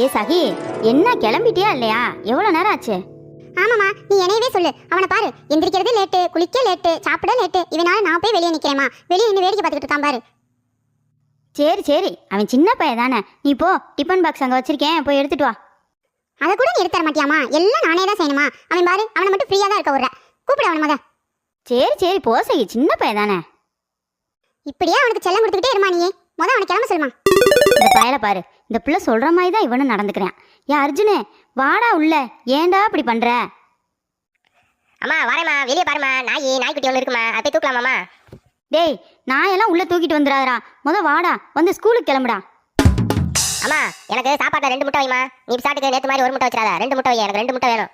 ஏ சகி என்ன கிளம்பிட்டியா இல்லையா? எவ்வளோ நேரம் ஆச்சு? ஆமாமா நீ என்னையவே சொல்லு. அவனை பாரு எந்திரிக்கிறது லேட்டு குளிக்க லேட்டு சாப்பிட லேட்டு. இவனால நான் போய் வெளியே நிக்கிறேமா வெளியே நின்று வேடிக்கை பார்த்துக்கிட்டு இருக்கான் பாரு. சரி சரி. அவன் சின்ன பையன் தானே. நீ போ டிஃபன் பாக்ஸ் அங்கே வச்சிருக்கேன். போய் எடுத்துட்டு வா. அதை கூட நீ எடுத்து தர மாட்டியாமா எல்லாம் நானே தான் செய்யணுமா? அவன் பாரு அவனை மட்டும் ஃப்ரீயா தான் இருக்க விடுற கூப்பிடு அவனை முத. சரி சரி. போ சகி சின்ன பையன் தானே. இப்படியே அவனுக்கு செல்லம் கொடுத்துக்கிட்டே இருமா நீ முத அவனை கிளம்ப சொல்லுமா. இந்த பயலை பாரு. இந்த பிள்ளை சொல்ற மாதிரி தான் இவனும் நடந்துக்கிறான். ஏ அர்ஜுனு வாடா உள்ள. ஏன்டா இப்படி பண்ற? அம்மா வரேம்மா. வெளியே பாரும்மா. நாய் நாய்க்குட்டி ஒன்று இருக்குமா? அதை தூக்கலாமாம்மா? டேய் நான் எல்லாம் உள்ள தூக்கிட்டு வந்துடாதடா. முத வாடா. வந்து ஸ்கூலுக்கு கிளம்புடா. அம்மா எனக்கு சாப்பாட்டில் ரெண்டு முட்டை வைமா நீ சாப்பிட்டுக்கு நேற்று மாதிரி ஒரு முட்டை வச்சிடாத. ரெண்டு முட்டை வை எனக்கு ரெண்டு முட்டை வேணும்.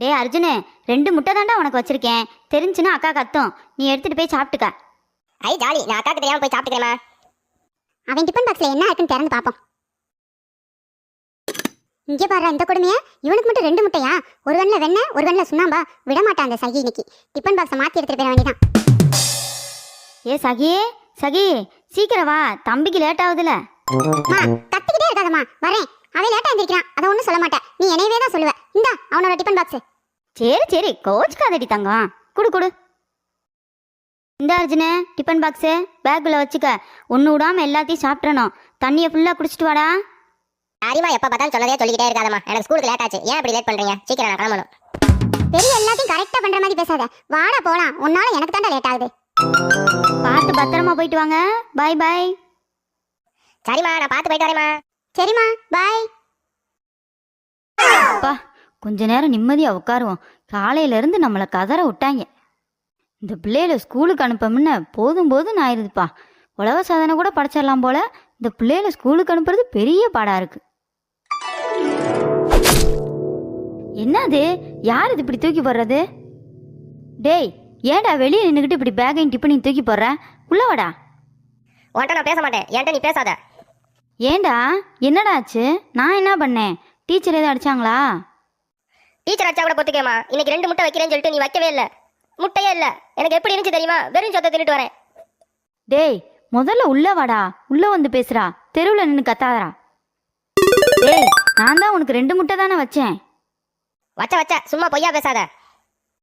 டேய் அர்ஜுனு ரெண்டு முட்டை தாண்டா உனக்கு வச்சிருக்கேன். தெரிஞ்சுன்னா அக்கா கத்தும். நீ எடுத்துட்டு போய் சாப்பிட்டுக்க. ஐ ஜாலி. நான் அக்காக்கு தெரியாம போய் சாப்பிட்டுக்கிறேம்மா. அவன் டிஃபன் பாக்ஸ்ல என்ன இருக்குன்னு திறந்து பார்ப்போம் இங்கே பாரு இந்த கொடுமைய. இவனுக்கு மட்டும் ரெண்டு முட்டையா? ஒரு கண்ணில் வெண்ணெய் ஒரு கண்ணில் சுண்ணாம்பா? விட மாட்டான் அந்த சகி இன்னைக்கு. டிஃபன் பாக்ஸை மாற்றி எடுத்துட்டு போயிட வேண்டியதான் ஏ சகி சகி சீக்கிரம் வா. தம்பிக்கு லேட் ஆகுதுல. மா கத்திக்கிட்டே இருக்காதம்மா. வரேன். அவன் லேட்டா எந்திரிக்கிறான். அதை ஒன்றும் சொல்ல மாட்டேன். நீ என்னையவே தான் சொல்லுவ. இந்தா அவனோட டிஃபன் பாக்ஸ். சரி சரி. கோச்சுக்காதடி தங்கம். குடு குடு. இந்த அர்ஜுனு டிஃபன் பாக்ஸு. பேக்குள்ள வச்சுக்க. ஒன்று விடாம எல்லாத்தையும் சாப்பிட்றணும் தண்ணியை ஃபுல்லாக குடிச்சிட்டு வாடா. சரிம்மா எப்போ பார்த்தாலும் சொன்னதே சொல்லிக்கிட்டே இருக்காதம்மா. எனக்கு ஸ்கூலுக்கு லேட் ஆச்சு. ஏன் இப்படி லேட் பண்ணுறீங்க சீக்கிரம் நான் கிளம்பணும். பெரிய எல்லாத்தையும் கரெக்டா பண்ற மாதிரி பேசாத. வாடா போலாம். உன்னால எனக்கு தாண்டா லேட் ஆகுது. பார்த்து பத்திரமா போயிட்டு வாங்க. பாய் பாய் சரிம்மா நான் பார்த்து போயிட்டு வரேம்மா. சரிம்மா. பாய் அப்பா கொஞ்ச நேரம் நிம்மதியாக உட்காருவோம். காலையிலேருந்து நம்மளை கதற விட்டாங்க. இந்த பிள்ளைகளை ஸ்கூலுக்கு அனுப்ப முன்ன போதும் போதும் ஆயிருதுப்பா. உலக சாதனை கூட படைச்சிடலாம் போல. இந்த பிள்ளைகளை ஸ்கூலுக்கு அனுப்புறது பெரிய பாடா இருக்கு. என்னது? யார் இது இப்படி தூக்கி போடுறது? டேய் ஏன்டா வெளியே நின்றுக்கிட்டு இப்படி பேக்கையும் டிப்பனையும் தூக்கி போடுற? உள்ள வாடா. உன்கிட்ட நான் பேச மாட்டேன். என்கிட்ட நீ பேசாத. ஏன்டா? என்னடா ஆச்சு? நான் என்ன பண்ணேன்? டீச்சர் எதுவும் அடிச்சாங்களா? டீச்சர் அச்சா கூட பொத்துக்கேம்மா இன்னைக்கு ரெண்டு முட்டை வைக்கிறேன்னு சொல்லிட்டு நீ வைக்கவே இல்லை. முட்டையே இல்லை. எனக்கு எப்படி இருந்துச்சு தெரியுமா? வெறும் சொத்தை தின்னுட்டு வரேன். டேய் முதல்ல உள்ள வாடா. உள்ள வந்து பேசுறா. தெருவில் நின்று கத்தாதடா. டேய் நான் தான் உனக்கு ரெண்டு முட்டை தானே வச்சேன். வச்ச வச்ச. சும்மா பொய்யா பேசாத.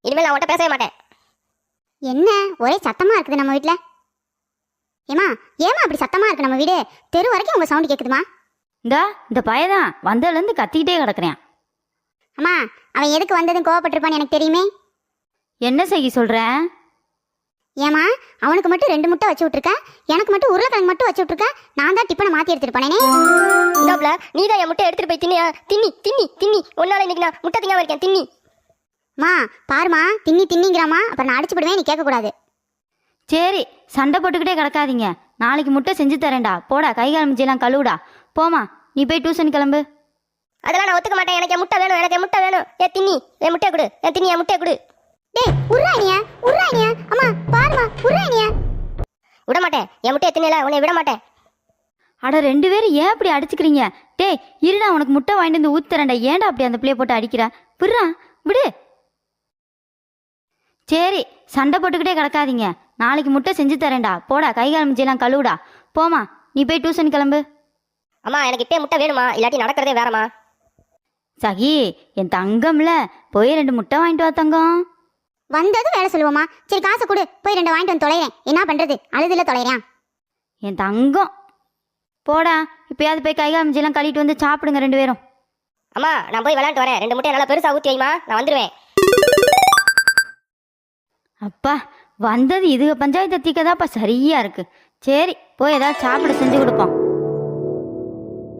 இனிமேல் நான் உன்கிட்ட பேசவே மாட்டேன். என்ன? ஒரே சத்தமா இருக்குது நம்ம வீட்ல? ஏமா ஏமா அப்படி சத்தமா இருக்கு நம்ம வீடு? தெரு வரைக்கும் உங்க சவுண்ட் கேக்குதுமா? இந்தா இந்த பையதான் வந்ததுலேருந்து கத்திக்கிட்டே கிடக்குறேன். அம்மா அவன் எதுக்கு வந்ததும் கோவப்பட்டிருப்பான்னு எனக்கு தெரியுமே? என்ன செய்ய சொல்ற? ஏமா அவனுக்கு மட்டும் ரெண்டு முட்டை வச்சு விட்டுருக்க? எனக்கு மட்டும் உருளைக்கிழங்கு மட்டும் வச்சு விட்டுருக்க? நான் தான் டிப்பனை மாத்தி எடுத்துட்டு போனேனே. இந்தாப்ல நீ தான் என் முட்டை எடுத்துட்டு போய் தின்னியா? தின்னி தின்னி தின்னி. உன்னால இன்னைக்கு நான் முட்டை திங்காம இருக்கேன் தின்னி. மா பாருமா தின்னி தின்னிங்கிறாமா அப்புறம் நான் அடிச்சு விடுவேன் நீ கேட்கக்கூடாது. சரி சண்டை போட்டுக்கிட்டே கிடக்காதீங்க. நாளைக்கு முட்டை செஞ்சு தரேன்டா. போடா கை கால் மிச்செல்லாம் கழுவுடா. போமா நீ போய் டியூஷன் கிளம்பு. அதெல்லாம் நான் ஒத்துக்க மாட்டேன். எனக்கு என் முட்டை வேணும் எனக்கு என் முட்டை வேணும். ஏ தின்னி என் முட்டையை கொடு. என் தின்னி என் முட்டையை கொடு. டேய் உர்றானியா உர்றானியா அம்மா பாருமா உர்றானியா விட மாட்டேன் என் முட்டையை தின்னல உன்னை விட மாட்டேன் அட ரெண்டு பேரும் ஏன் அப்படி அடிச்சுக்கிறீங்க? டேய் இருடா உனக்கு முட்டை வாங்கிட்டு வந்து ஊத்துறேன்டா. ஏன்டா அப்படி அந்த பிள்ளைய போட்டு அடிக்கிற? விடுறா விடு. சரி சண்டை போட்டுக்கிட்டே கிடக்காதீங்க. நாளைக்கு முட்டை செஞ்சு தரேன்டா. போடா கை கால் மிச்செல்லாம் கழுவுடா. போமா நீ போய் டியூஷன் கிளம்பு. அம்மா எனக்கு இப்பே முட்டை வேணுமா இல்லாட்டி நடக்கிறதே வேறம்மா. சகி என் தங்கம்ல போய் ரெண்டு முட்டை வாங்கிட்டு வா தங்கம். வந்ததும் வேலை சொல்லுவோமா. சரி காசை கொடு. போய் ரெண்டு வாங்கிட்டு வந்து தொலைறேன். என்ன பண்றது? அழுதுல தொலைறேன். என் தங்கம். போடா. இப்பயாவது போய் கை கால் மிச்செல்லாம் கழுவிட்டு வந்து சாப்பிடுங்க ரெண்டு பேரும். அம்மா நான் போய் விளையாண்டு வரேன். ரெண்டு முட்டையை நல்லா பெருசா ஊற்றி வைமா நான் வந்துடுவேன் அப்பா வந்தது இதுக பஞ்சாயத்து தீக்கதாப்பா. சரியா இருக்கு. சரி போய் ஏதாவது சாப்பிட செஞ்சு கொடுப்போம்.